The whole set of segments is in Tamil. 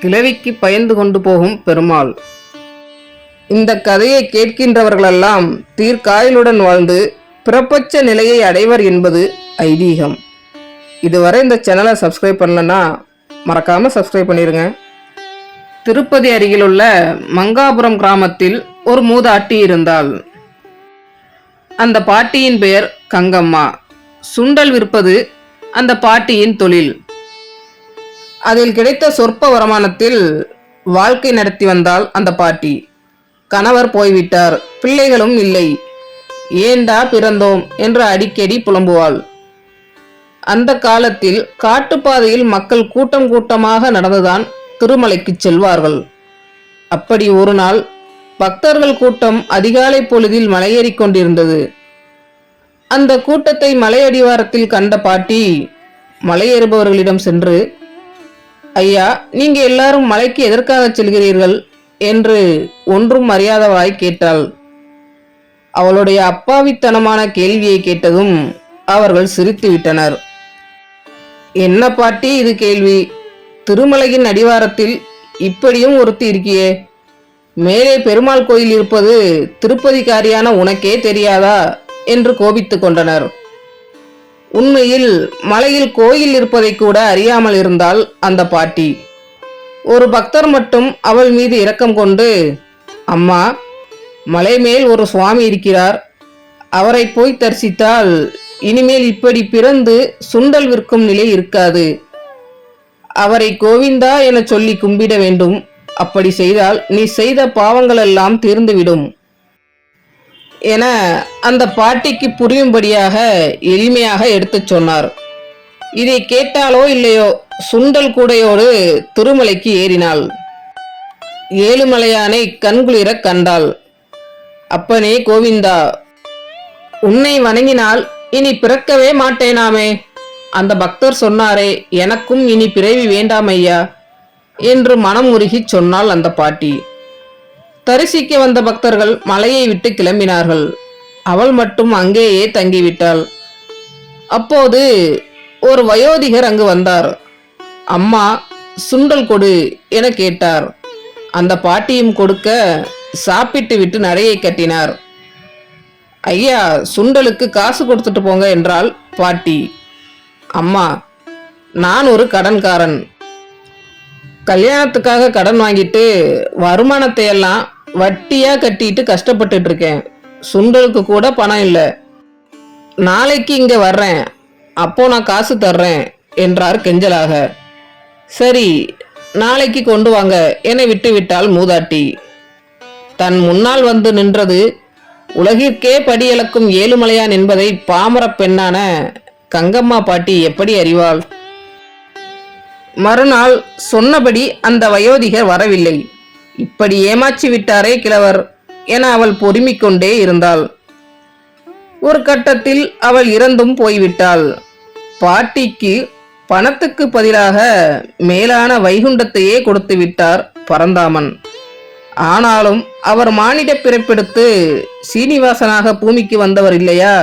கிழவிக்கு பயந்து கொண்டு போகும் பெருமாள். இந்த கதையை கேட்கின்றவர்களெல்லாம் தீர்க்காயலுடன் வாழ்ந்து பிறப்பச்ச நிலையை அடைவர் என்பது ஐதீகம். இதுவரை இந்த சேனலை சப்ஸ்கிரைப் பண்ணலன்னா மறக்காமல் சப்ஸ்கிரைப் பண்ணிடுங்க திருப்பதி அருகிலுள்ள மங்காபுரம் கிராமத்தில் ஒரு மூதாட்டி இருந்தாள். அந்த பாட்டியின் பெயர் கங்கம்மா. சுண்டல் விற்பது அந்த பாட்டியின் தொழில். அதில் கிடைத்த சொற்ப வருமானத்தில் வாழ்க்கை நடத்தி வந்தாள் அந்த பாட்டி. கணவர் போய்விட்டார். பிள்ளைகளும் இல்லை. ஏண்டா பிறந்தோம்? என்று அடிக்கடி புலம்புவாள். அந்த காலத்தில் காட்டுப்பாதையில் மக்கள் கூட்டம் கூட்டமாக நடந்துதான் திருமலைக்கு செல்வார்கள். அப்படி ஒரு நாள் பக்தர்கள் கூட்டம் அதிகாலை பொழுதில் மலையேறிக் கொண்டிருந்தது. அந்த கூட்டத்தை மலையடிவாரத்தில் கண்ட பாட்டி மலையேறுபவர்களிடம் சென்று ஐயா நீங்க எல்லாரும் மலைக்கு எதற்காக செல்கிறீர்கள்? என்று ஒன்றும் அறியாதவாய் கேட்டாள். அவளுடைய அப்பாவித்தனமான கேள்வியை கேட்டதும் அவர்கள் சிரித்து விட்டனர். என்ன பாட்டி இது கேள்வி? திருமலையின் அடிவாரத்தில் இப்படியும் ஒருத்தி இருக்கியே? மேலே பெருமாள் கோயில் இருப்பது திருப்பதிக்காரியான உனக்கே தெரியாதா? என்று கோபித்துக் கொண்டனர். உண்மையில் மலையில் கோயில் இருப்பதை கூட அறியாமல் இருந்தால் அந்த பாட்டி. ஒரு பக்தர் மட்டும் அவள் மீது இரக்கம் கொண்டு அம்மா மலை மேல் ஒரு சுவாமி இருக்கிறார். அவரை போய் தரிசித்தால் இனிமேல் இப்படி பிறந்து சுண்டல் விற்கும் நிலை இருக்காது. அவரை கோவிந்தா என சொல்லி கும்பிட வேண்டும். அப்படி செய்தால் நீ செய்த பாவங்களெல்லாம் தீர்ந்துவிடும். என அந்த பாட்டிக்கு புரியும்படியாக எளிமையாக எடுத்துச் சொன்னார். இதை கேட்டாலோ இல்லையோ சுண்டல் கூடையோடு திருமலைக்கு ஏறினாள். ஏழுமலையானை கண்குளிர கண்டாள். அப்பனே கோவிந்தா உன்னை வணங்கினால் இனி பிறக்கவே மாட்டேனாமே. அந்த பக்தர் சொன்னாரே எனக்கும் இனி பிறவி வேண்டாம் ஐயா என்று மனம் உருகிச் சொன்னாள் அந்த பாட்டி. தரிசிக்க வந்த பக்தர்கள் மலையை விட்டு கிளம்பினார்கள். அவள் மட்டும் அங்கேயே தங்கிவிட்டாள். அப்போது ஒரு வயோதிகர் அங்கு வந்தார். அம்மா சுண்டல் கொடு என கேட்டார். அந்த பாட்டியும் கொடுக்க சாப்பிட்டு விட்டு நடையை கட்டினார். ஐயா சுண்டலுக்கு காசு கொடுத்துட்டு போங்க என்றால் பாட்டி. அம்மா நான் ஒரு கடன்காரன். கல்யாணத்துக்காக கடன் வாங்கிட்டு வருமானத்தை எல்லாம் வட்டியா கட்டிட்டு கஷ்டப்பட்டுட்டு இருக்கேன். சுண்டலுக்கு கூட பணம் இல்லை. நாளைக்கு இங்க வர்றேன். அப்போ நான் காசு தர்றேன் என்றார் கெஞ்சலாக. சரி நாளைக்கு கொண்டு வாங்க என விட்டு விட்டாள் மூதாட்டி. தன் முன்னால் வந்து நின்றது உலகிற்கே படியளக்கும் ஏழுமலையான் என்பதை பாமரப் பெண்ணான கங்கம்மா பாட்டி எப்படி அறிவாள்? மறுநாள் சொன்னபடி அந்த வயோதிகர் வரவில்லை. இப்படி ஏமாற்றி விட்டாரே கிழவர் என அவள் பொறுமிக் கொண்டே இருந்தாள். ஒரு கட்டத்தில் அவள் இறந்தும் போய்விட்டாள். பாட்டிக்கு பணத்துக்கு பதிலாக மேலான வைகுண்டத்தையே கொடுத்து விட்டார் பரந்தாமன். ஆனாலும் அவர் மானிட பிறப்பெடுத்து சீனிவாசனாக பூமிக்கு வந்தவர் இல்லையா?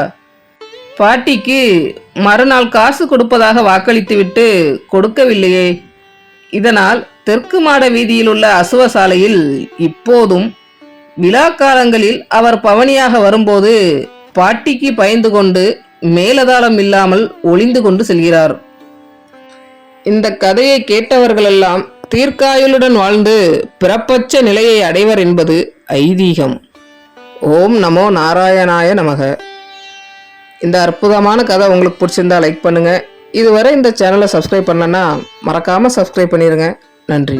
பாட்டிக்கு மறுநாள் காசு கொடுப்பதாக வாக்களித்துவிட்டு கொடுக்கவில்லையே. இதனால் தெற்கு மாட வீதியில் உள்ள அசுவசாலையில் இப்போதும் விழா காலங்களில் அவர் பவனியாக வரும்போது பாட்டிக்கு பயந்து கொண்டு மேலதாளம் இல்லாமல் ஒளிந்து கொண்டு செல்கிறார். இந்த கதையை கேட்டவர்களெல்லாம் தீர்க்காயுளுடன் வாழ்ந்து பிறப்பச்ச நிலையை அடைவர் என்பது ஐதீகம். ஓம் நமோ நாராயணாய நமக. இந்த அற்புதமான கதை உங்களுக்கு பிடிச்சிருந்தா லைக் பண்ணுங்கள் இதுவரை இந்த சேனலை சப்ஸ்கிரைப் பண்ணலன்னா மறக்காமல் சப்ஸ்கிரைப் பண்ணிடுங்க நன்றி.